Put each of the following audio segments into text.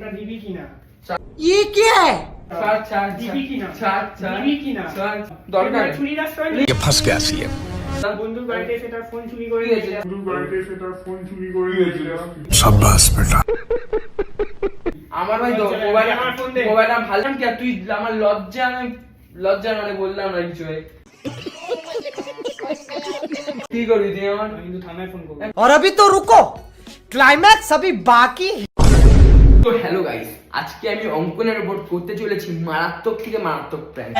ফোনটা দিবি কিনা ये क्या है ছাড় ছাড় দিবি কিনা ছাড় ছাড় দিবি কিনা ছাড় দরকার নেই। চুরি রাস্তা ये फंस गया सीएम বন্ধুর বাড়িতে এসে তার ফোন চুরি করে কি হয়েছে? নিয়ে বন্ধুর বাড়িতে এসে তার ফোন চুরি করে নিয়েছিল शाबाश बेटा আমার ভাই তো আচ্ছা, মোবাইল আমার ফোন দে। মোবাইল আমার ভালো কি আর তুই আমার লজ্জা আমি লজ্জা মানে বললাম না কিছু ভাই কি করবি তুই আমার আমি কিন্তু থানায় ফোন করবো और अभी तो रुको क्लाइमैक्स अभी बाकी है তো হ্যালো গাইস আজকে আমি অঙ্কনের উপর করতে চলেছি মারাত্মক থেকে মারাত্মক প্র্যাঙ্ক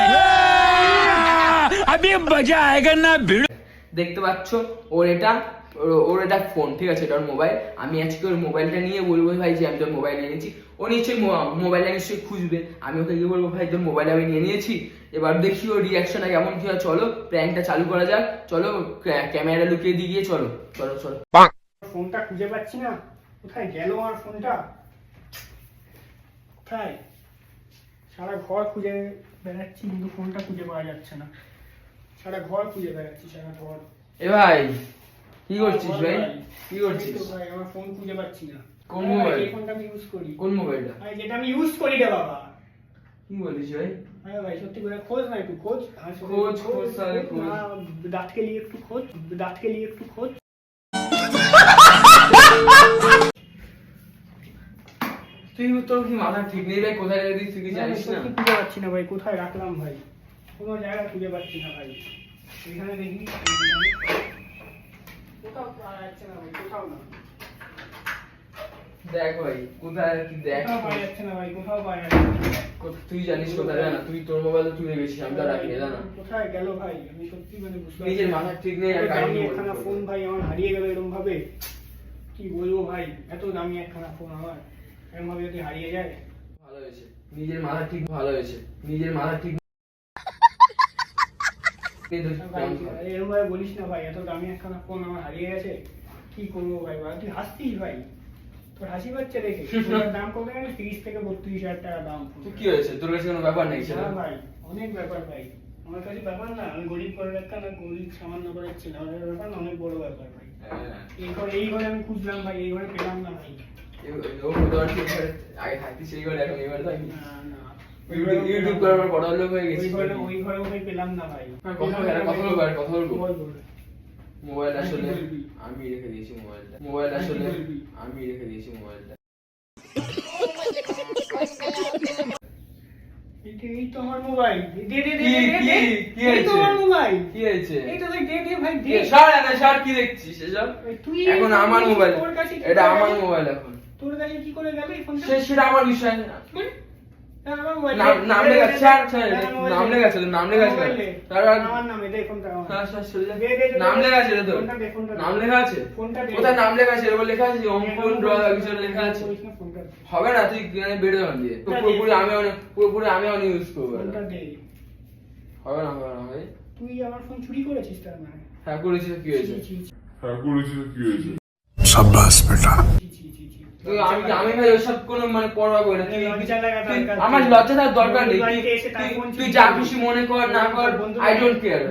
আমি মজা আয়েগা না দেখতে পাচ্ছ ওর এটা ওর এটা ফোন ঠিক আছে? এটা ওর মোবাইল আমি আজকে ওর মোবাইলটা নিয়ে বলব ভাই যে আমি তোর মোবাইল নিয়েছি। ও নিশ্চয়ই মোবাইলটা নিশ্চয়ই খুঁজবে। আমি ওকে গিয়ে বলব ভাই তোর মোবাইল আমি নিয়ে নিয়েছি। এবার দেখি ওর রিয়াকশনটা কেমন কি হয়। চলো প্র্যাঙ্কটা চালু করা যাক। চলো ক্যামেরা লুকিয়ে দিয়ে গিয়ে চলো। চলো চলো। ফোনটা খুঁজে পাচ্ছি না। কোথায় গেল আমার ফোনটা কোথায়? সারা ঘর খুঁজে বেড়াচ্ছি কিন্তু ফোনটা খুঁজে পাওয়া যাচ্ছে না। সারা ঘর খুঁজে বেড়াচ্ছি সারা ঘর। এ ভাই কি করছিস ভাই? কি করছিস? ভাই আমার ফোন খুঁজে পাচ্ছি না। কোন মোবাইল? এই ফোনটা আমি ইউজ করি। কোন মোবাইলটা আরে যেটা আমি ইউজ করি রে বাবা। কি বলিস ভাই? আরে ভাই সত্যি করে খোঁজ না একটু খোঁজ। আমার সাথে খোঁজ, খোঁজ, তাহলে খোঁজ। দাঁতকে নিয়ে একটু খোঁজ দাঁতকে নিয়ে একটু খোঁজ। তুই তোর কি মাথা ঠিক নেই ভাই কোথায় রেখে দিস তুই কি জানিস না? খুঁজে পাচ্ছি না ভাই কোথায় রাখলাম ভাই? কোনো জায়গা খুঁজে পাচ্ছি না ভাই। এখানে দেখি কোথাও পাওয়া যাচ্ছে না ভাই কোথাও না। দেখ ভাই কোথায় কি দেখ। পাওয়া যাচ্ছে না ভাই কোথাও পাওয়া যাচ্ছে না। তুই জানিস কোথায় জানা? তুই তোর মোবাইল তুই রেখেছিস আমি তো রাখি জানা? কোথায় গেল ভাই? আমি সত্যি মানে বুঝতে নিজের মাথা ঠিক নেই আর গাড়ি একখানা ফোন ভাই আমার হারিয়ে গেল এরকম ভাবে কি বলব ভাই? এত দামি একখানা ফোন আমার। এরকম ভাবে যদি হারিয়ে যায়? ভালো হয়েছে। নিজের মাথা ঠিক ভালো হয়েছে। নিজের মাথা ঠিক এই ধর, ভাই কেমন ভালো। এরকম ভাবে বলিস না ভাই এত দামি একখানা ফোন আমার হারিয়ে গেছে কি করব ভাই? ভাই তুই হাসতিস ভাই? তোর হাসি পাচ্ছে দেখে। দাম কত তিরিশ থেকে বত্রিশ হাজার টাকা দাম। কি হয়েছে? তোর কাছে কোনো ব্যাপার নেই সেটা ভাই অনেক ব্যাপার ভাই। আমার কাছে ব্যাপার না আমি গরিব করে একটা না গরিব সামান্য করে আমার ব্যাপার না অনেক বড় ব্যাপার ভাই। হ্যাঁ। এই ঘরে আমি খুঁজলাম ভাই এই ঘরে পেলাম না ভাই। আগে থাকতিস সেই ঘরে এখন এই থাকি না না। ইউটিউব ইউটিউব করার পর বড় লোক হয়ে ওই ঘরে ওই পেলাম না ভাই। কথা বল, একটা কথা বলব, কথা বলব। বল, বল। মোবাইল আসলে আমি রেখে দিয়েছি মোবাইলটা। মোবাইল আসলে আমি রেখে দিয়েছি মোবাইলটা। এই তো- আমার মোবাইল দে দে দে দে, দে, কি, এই তো আমার মোবাইল। কি হয়েছে? তো দে দে ভাই দে। সর না সর কি দেখছিস? এসব তুই এখন আমার মোবাইল। এটা আমার মোবাইল এখন। তোর কাছে কি করে গেল এই ফোনটা সেটা আমার বিষয় না। মোবাইল। নাম লেখা ছাড় নাম। লেখা ছিল নাম লেখা ছিল। তার আমার নামে দে ফোনটা। হ্যাঁ, যা। লেখা দে। নাম লেখা আছে। কোথায় নাম লেখা আছে? এবার লেখা আছে অঙ্কন ড্র কিছু লেখা আছে। হবে না তুই মানে বেড়ে না দিয়ে। পুরোপুরি আমি অনেক পুরোপুরি আমি অনেক ইউজ করব হবে না হবে না ভাই। তুই আমার ফোন চুরি করেছিস তার মানে? হ্যাঁ করেছিস কি হয়েছে হ্যাঁ করেছিস কি হয়েছে সাব্বাস বেটা। তুই আমি আমি ভাই ওসব কোনো মানে পরোয়া করি না। আমার লজ্জা থাকার দরকার নেই। তুই- যা খুশি মনে কর না কর I don't care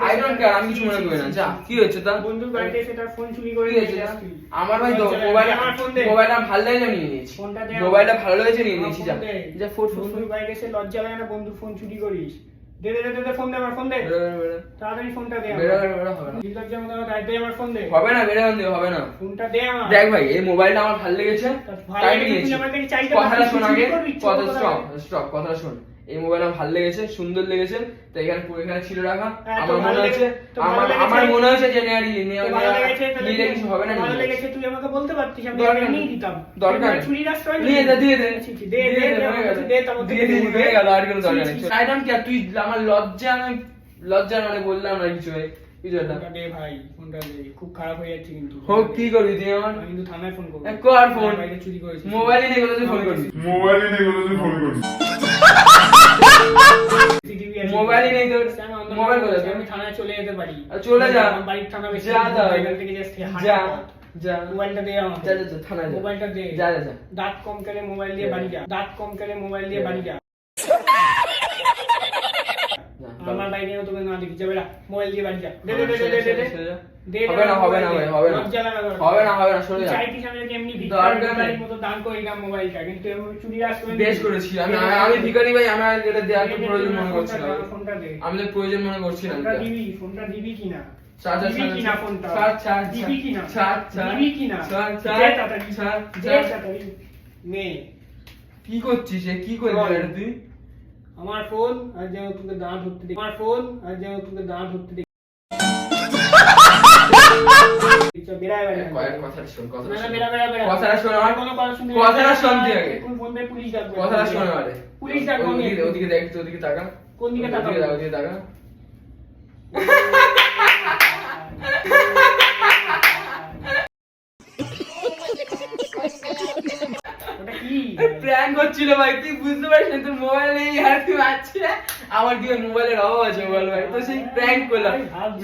I don't care আমি কিছু মনে করি না। যা কি হচ্ছে তা? বন্ধুর বাড়িতে এসে তার ফোন চুরি করে কি নিয়ে হয়েছে তা? যাস তুই। আমার ভাই। মোবাইল আমার ফোন দে। মোবাইল আমার ভালো লাগে নিয়ে নিয়েছি। মোবাইলটা ভালো লেগেছে নিয়ে নিয়েছি যা। যা ফোন ফোন বন্ধুর বাড়িতে এসে লজ্জা লাগে না বন্ধুর ফোন চুরি করিস। দে দে দে দে, দে ফোন দে আমার ফোন দে। তাড়াতাড়ি ফোনটা দে বেরো। বেরো হবে না। নির্লজ্জের মতো আমার দে আমার ফোন দে। হবে না বেরো দিয়ে হবে না। ফোনটা দে আমার। দেখ ভাই এই মোবাইলটা আমার ভালো লেগেছে। তাই নিয়েছি। তুই কথাটা শোন আগে। কথা স্টপ স্টপ কথাটা শোন। এই মোবাইল আমার ভালো লেগেছে সুন্দর লেগেছে তাই এখানে পুরো এখানে ছিল রাখা। হ্যাঁ, আমার মনে হচ্ছে তো ভালো আমার আমার মনে হচ্ছে যে নেয়ারি তো তুই- কিছু হবে না ভালো নিয়ে লেগেছে তুই আমাকে বলতে পারতিস আমি নেই। দিতাম। দরকার তুই। চুরি রাস্তা নিয়ে দে দিয়ে দে। দে দে দে দিয়ে দে হয়ে গেল আর কোনো দরকার নেই। আই ডোন্ট কেয়ার তুই আমার লজ্জা আমি লজ্জা মানে বললাম না কিছু কিছু একটা দে ভাই ফোনটা দে খুব খারাপ হয়ে যাচ্ছে কিন্তু। হোক কি করবি তুই আমার? আমি কিন্তু থানায় ফোন করব। কর ফোন। মোবাইলে নেই কোথা থেকে ফোন করবি। মোবাইলে নেই বলে তুই ফোন আছে। মোবাইলই নেই তোর। স্যাম, আমার মোবাইল মোবাইল কোথায় আছে, তোর? আমি থানায় চলে যেতে পারি আর চলে যা। আমার বাড়ির থানা বেশি যা দূর যা। না, এখান থেকে just হাঁটা যা পথ। যা মোবাইলটা দে আমাকে যা যা যা থানায় যা মোবাইলটা দে যা যা যা দাঁত কম করে মোবাইল দিয়ে যা। বাড়ি যা দাঁত কম করে মোবাইল দিয়ে যা। বাড়ি যা যা, আমার বাইক নিয়ে তোকে না দেখি যাবে না। মোবাইল দিয়ে বাড়ি যা। দে দে দে দে দে দে হবে না হবে না ভাই হবে না। হবে না হবে না সরে যা। চাইতিস আমি এমনি নেই। মতো দান করে দিলাম মোবাইলটা কিন্তু এভাবে চুরি আস করে বেশ করেছি। আমি আমি ভিখারি ভাই আমার এটা দেওয়ার তো প্রয়োজন মনে করছিলাম ফোনটা দে আমি তো প্রয়োজন মনে এটা। দিবি ফোনটা দিবি ফোনটা? দিবি কিনা নে? কি করছিস? এ? কি। এটা তুই? আমার ফোন আর যেন তোকে দাঁত ধরতে দেখি। আমার ফোন আর যেন তোকে দাঁত ধরতে দেখি। কোন দিকে এবার এখান কয়েক থেকে। কথাটা শোন না, কথাটা না, শোন। বেড়া, বেড়া, বেড়া। কথাটা শোন আমার কোনো কথা শুনবি না। কথাটা শোন তুই আগে। এখন ফোন দিয়ে পুলিশ ডাকবো। কথাটা শোন আমারে পুলিশ ডাকবো আমি ওদিকে এখন। ওদিকে দেখ তো ওদিকে তাকা কোন দিকে তাকাবো? ওদিকে তাকা, ওদিকে তাকা ওটা কি প্র্যাঙ্ক হচ্ছিল ভাই তুই বুঝতে পারিস না তোর মোবাইল নেই আর তুই আছিস আমার কি মোবাইলের অভাব আছে মোবাইল ভাই? তো সেই প্র্যাঙ্ক করলাম।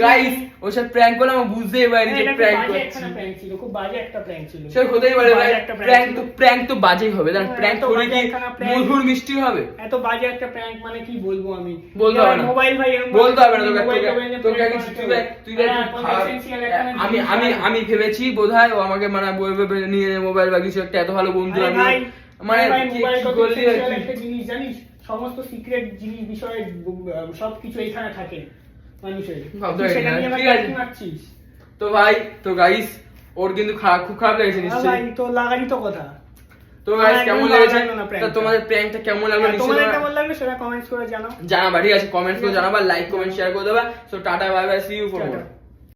গাইস ওসব প্র্যাঙ্ক করলাম আমি বুঝতেই পারিনি যে প্র্যাঙ্ক করছি। খুব বাজে একটা prank ছিল। সে হতেই পারে ভাই প্র্যাঙ্ক তো প্র্যাঙ্ক তো বাজেই হবে। হ্যাঁ, প্র্যাঙ্ক করে কি মধুর মিষ্টি হবে। এত বাজে একটা prank মানে কি বলব আমি? বলতে হবে না। মোবাইল ভাই বলতে হবে না তোকে তোকে তুই তুই হ্যাঁ, একখানা আমি আমি আমি ভেবেছি বোধহয় ও আমাকে মানে বলবে নিয়ে মোবাইল বা কিছু একটা এত ভালো বন্ধু আমি মানে? একটা জিনিস জানিস? সমস্ত সিক্রেট জিনিস বিষয়ে সব কিছু এখানে থাকে মানুষের। তো ভাই তো গাইস ওর কিন্তু খুব খারাপ লেগেছে নিশ্চয়ই। তো লাগারই তো কথা। তো গাইস কেমন লেগেছে? লাগল। তোমাদের প্র্যাঙ্কটা কেমন লাগল নিশ্চয়ই তোমাদের কেমন লাগবে সেটা কমেন্টস করে জানাও। জানাবা ঠিক আছে। কমেন্টস করে জানাবা লাইক কমেন্ট শেয়ার করে দেবা। So tata bye bye see you for.